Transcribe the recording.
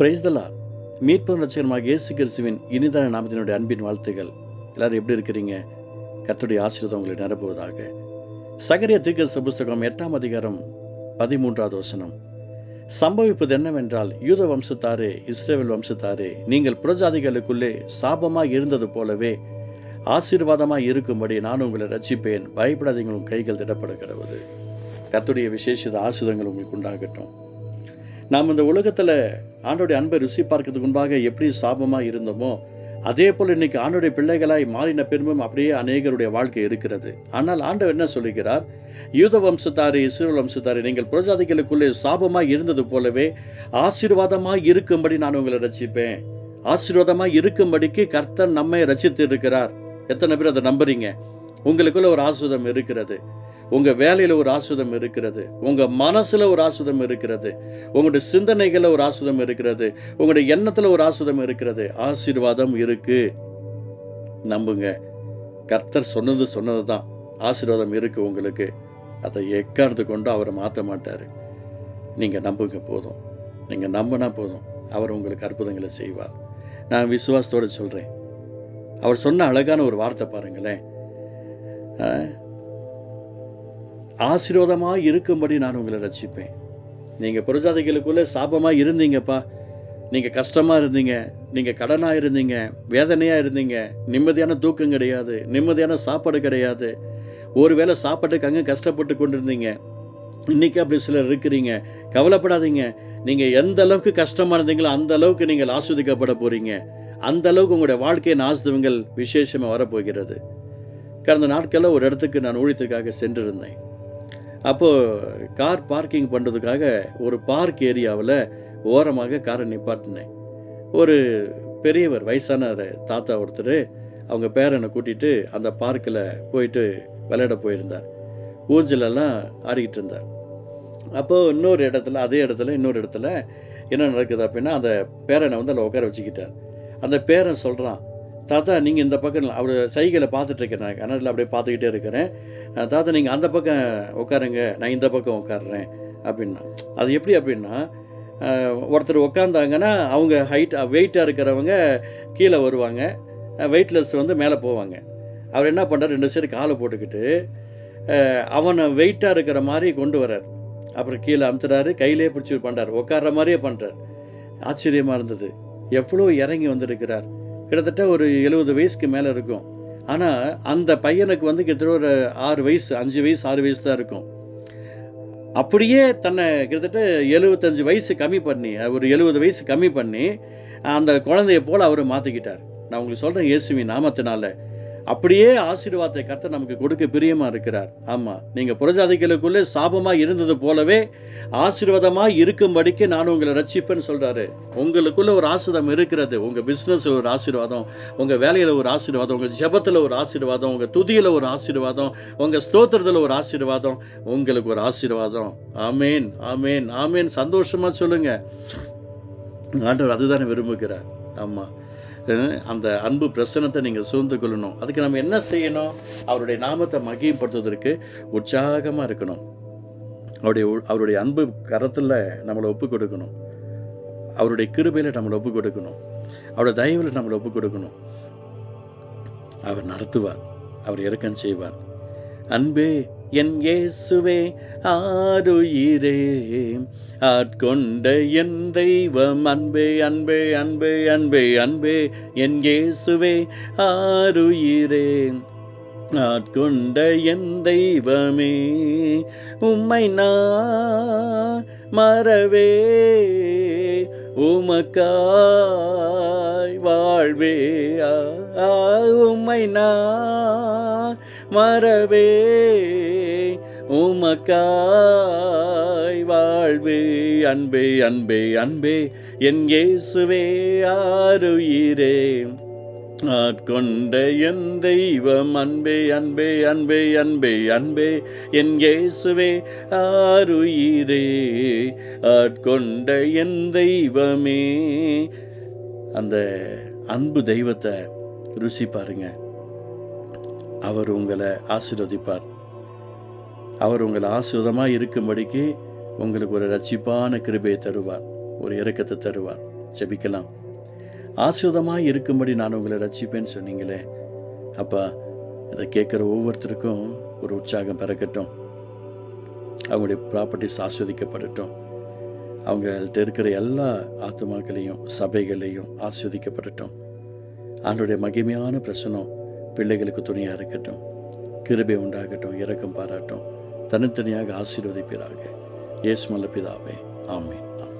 பிரைஸ்தலா மீட்பு ரட்சகரமாக இயேசு கிறிஸ்துவின் இனிதான நாமத்தினுடைய அன்பின் வாழ்த்துகள். எல்லாரும் எப்படி இருக்கிறீங்க? கத்துடைய ஆசீர்வாதம் உங்களை நிரப்புவதாக. சகரிய தீர்க்கதரிசி புஸ்தகம் எட்டாம் அதிகாரம் பதிமூன்றாவது வசனம். சம்பவிப்பது என்னவென்றால் யூத வம்சத்தாரே இஸ்ரேல் வம்சத்தாரே நீங்கள் புறஜாதிகளுக்குள்ளே சாபமாக இருந்தது போலவே ஆசீர்வாதமாக இருக்கும்படி நான் உங்களை ரட்சிப்பேன். பயப்படாதீங்களும் கைகள் திடப்பட கத்துடைய விசேஷ விசேஷித உங்களுக்கு உண்டாகட்டும். நாம் இந்த உலகத்தில் ஆண்டோடைய அன்பை ருசி பார்க்கறதுக்கு முன்பாக எப்படி சாபமாக இருந்தோமோ அதே போல் இன்னைக்கு ஆண்டோடைய பிள்ளைகளாய் மாறின பெருமும் அப்படியே அநேகருடைய வாழ்க்கை இருக்கிறது. ஆனால் ஆண்டவர் என்ன சொல்லுகிறார்? யூத வம்சத்தாரே இஸ்ரேல் வம்சத்தாரே நீங்கள் புரஜாதிகளுக்குள்ளே சாபமாக இருந்தது போலவே ஆசீர்வாதமாக இருக்கும்படி நான் உங்களை ரசிப்பேன் ஆசீர்வாதமாக இருக்கும்படிக்கு கர்த்தர் நம்மை ரசித்து இருக்கிறார் எத்தனை பேர் அதை நம்புறீங்க? உங்களுக்குள்ள ஒரு ஆசுதம் இருக்கிறது. உங்கள் வேலையில் ஒரு ஆசுதம் இருக்கிறது. உங்கள் மனசில் ஒரு ஆசுதம் இருக்கிறது. உங்களுடைய சிந்தனைகளில் ஒரு ஆசுதம் இருக்கிறது. உங்களுடைய எண்ணத்தில் ஒரு ஆசுதம் இருக்கிறது. ஆசீர்வாதம் இருக்கு. நம்புங்க. கர்த்தர் சொன்னது சொன்னது தான் ஆசீர்வாதம் இருக்குது உங்களுக்கு. அதை எக்காரத்து கொண்டு அவரை மாற்ற மாட்டார். நீங்கள் நம்புங்க போதும். நீங்கள் நம்பினா போதும். அவர் உங்களுக்கு அற்புதங்களை செய்வார். நான் விசுவாசத்தோடு சொல்கிறேன் அவர் சொன்ன அழகான ஒரு வார்த்தை பாருங்களேன். ஆசீர்வாதமாக இருக்கும்படி நான் உங்களை ரசிப்பேன் நீங்கள் புரஜாதிகளுக்குள்ளே சாபமாக இருந்தீங்கப்பா. நீங்கள் கஷ்டமாக இருந்தீங்க. நீங்கள் கடனாக இருந்தீங்க. வேதனையாக இருந்தீங்க. நிம்மதியான தூக்கம் கிடையாது. நிம்மதியான சாப்பாடு கிடையாது. ஒருவேளை சாப்பாட்டுக்கு அங்கே கஷ்டப்பட்டு கொண்டிருந்தீங்க. இன்றைக்கி அப்படி சிலர் இருக்கிறீங்க. கவலைப்படாதீங்க. நீங்கள் எந்த அளவுக்கு கஷ்டமாக இருந்தீங்களோ அந்த அளவுக்கு நீங்கள் ஆஸ்வதிக்கப்பட போகிறீங்க அந்த அளவுக்கு உங்களுடைய வாழ்க்கையின் ஆசிரியங்கள் விசேஷமாக வரப்போகிறது. கடந்த நாட்களில் ஒரு இடத்துக்கு நான் ஊழியத்துக்காக சென்றிருந்தேன். அப்போது கார் பார்க்கிங் பண்ணுறதுக்காக ஒரு பார்க் ஏரியாவில் ஓரமாக காரை நிப்பாட்டினேன். ஒரு பெரியவர் வயசான தாத்தா ஒருத்தர் அவங்க பேரனை கூட்டிகிட்டு அந்த பார்க்கில் போயிட்டு விளையாட போயிருந்தார். ஊஞ்சலெல்லாம் ஆடிக்கிட்டு இருந்தார். அப்போது இன்னொரு இடத்துல அதே இடத்துல இன்னொரு இடத்துல என்ன நடக்குது அப்படின்னா அந்த பேரனை வந்து அதில் உட்கார வச்சுக்கிட்டார். அந்த பேரன் சொல்கிறான் தாத்தா நீங்கள் இந்த பக்கம் அவர் சைகளை பார்த்துட்ருக்கேன் நான். கனடில் அப்படியே பார்த்துக்கிட்டே இருக்கிறேன். தாத்தா நீங்கள் அந்த பக்கம் உட்காருங்க. நான் இந்த பக்கம் உட்காடுறேன் அப்படின்னா அது எப்படி அப்படின்னா ஒருத்தர் உட்காந்தாங்கன்னா அவங்க ஹைட் வெயிட்டாக இருக்கிறவங்க கீழே வருவாங்க. வெயிட்லெஸ் வந்து மேலே போவாங்க. அவர் என்ன பண்ணுறார் ரெண்டு சைடு காலை போட்டுக்கிட்டு அவனை வெயிட்டாக இருக்கிற மாதிரி கொண்டு வரார் அப்புறம் கீழே அமுத்துறாரு. கையிலே பிடிச்சி பண்ணுறார் உட்கார்ற மாதிரியே பண்ணுறார் ஆச்சரியமாக இருந்தது. எவ்வளோ இறங்கி வந்திருக்கிறார். கிட்டத்தட்ட ஒரு எழுபது வயசுக்கு மேலே இருக்கும். ஆனால் அந்த பையனுக்கு வந்து கிட்டத்தட்ட ஒரு ஆறு வயசு அஞ்சு வயசு ஆறு வயசு தான் இருக்கும். அப்படியே தன்னை கிட்டத்தட்ட எழுபத்தஞ்சு வயசு கம்மி பண்ணி ஒரு எழுபது வயசு கம்மி பண்ணி அந்த குழந்தைய போல் அவர் மாற்றிக்கிட்டார் நான் உங்களுக்கு சொல்கிறேன் இயேசுவின் நாமத்தினால. அப்படியே ஆசீர்வாதத்தை கர்த்தர் நமக்கு கொடுக்க பிரியமாக இருக்கிறார். ஆமாம் நீங்கள் புறஜாதிகளுக்குள்ளே சாபமாக இருந்தது போலவே ஆசீர்வாதமாக இருக்கும்படிக்கு நான் உங்களை ரட்சிப்பேன்னு சொல்கிறாரு உங்களுக்குள்ளே ஒரு ஆசீர்வாதம் இருக்கிறது. உங்கள் பிஸ்னஸில் ஒரு ஆசீர்வாதம் உங்கள் வேலையில் ஒரு ஆசீர்வாதம் உங்கள் ஜபத்தில் ஒரு ஆசீர்வாதம் உங்கள் துதியில் ஒரு ஆசீர்வாதம் உங்கள் ஸ்தோத்திரத்தில் ஒரு ஆசீர்வாதம் உங்களுக்கு ஒரு ஆசீர்வாதம். ஆமேன் ஆமேன் ஆமேன். சந்தோஷமாக சொல்லுங்கள் ஆண்டவர் அதுதானே விரும்புகிறார். ஆமாம் அந்த அன்பு பிரசனத்தை நீங்கள் சூழ்ந்து கொள்ளணும். அதுக்கு நம்ம என்ன செய்யணும்? அவருடைய நாமத்தை மகிமைப்படுத்துவதற்கு உற்சாகமாக இருக்கணும். அவருடைய அவருடைய அன்பு கரத்தில் நம்மளை ஒப்பு கொடுக்கணும். அவருடைய கிருபையில் நம்மளை ஒப்பு கொடுக்கணும். அவருடைய தயவில் நம்மளை ஒப்பு கொடுக்கணும். அவர் நடத்துவார். அவர் இறக்கம் செய்வார். அன்பே என் இயேசுவே ஆருயிரே ஆட்கொண்ட என் தெய்வம் அன்பே அன்பே அன்பே அன்பே அன்பே என் இயேசுவே ஆருயிரே ஆட்கொண்ட என் தெய்வமே உம்மை நான் மறவே. உமக்காய் வாழ்வே ஆ, ஆ, உம்மை நான் மறவே உமக்காய் வாழ்வே அன்பே அன்பே அன்பே என் இயேசுவே ஆருயிரே ஆட்கொண்ட என் தெய்வம் அன்பே அன்பே அன்பே அன்பே அன்பே என் இயேசுவே ஆறுயிரே. ஆட்கொண்ட என் தெய்வமே. அந்த அன்பு தெய்வத்தை ருசி பாருங்க. அவர் உங்களை ஆசீர்வதிப்பார். அவர் உங்களை ஆசீர்வாதமாக இருக்கும்படிக்கு உங்களுக்கு ஒரு ரட்சிப்பான கிருபையை தருவார். ஒரு இறக்கத்தை தருவார். ஜெபிக்கலாம். ஆசீர்வாதமாக இருக்கும்படி நான் உங்களை ரட்சிப்பேன்னு சொன்னீங்களே. அப்பா இதை கேட்குற ஒவ்வொருத்தருக்கும் ஒரு உற்சாகம் பிறக்கட்டும். அவங்களுடைய ப்ராப்பர்ட்டிஸ் ஆஸ்வதிக்கப்படட்டும் அவங்கள்ட்ட இருக்கிற எல்லா ஆத்மாக்களையும் சபைகளையும் ஆஸ்வதிக்கப்படட்டும் ஆண்டுடைய மகிமையான பிரசனம் பிள்ளைகளுக்கு துணையாக இருக்கட்டும். கிருபை உண்டாகட்டும் இரக்கம் பாராட்டும். தனித்தனியாக ஆசீர்வதிப்பீராக. ஏசுமல்ல பிதாவே. ஆமேன் ஆமென்.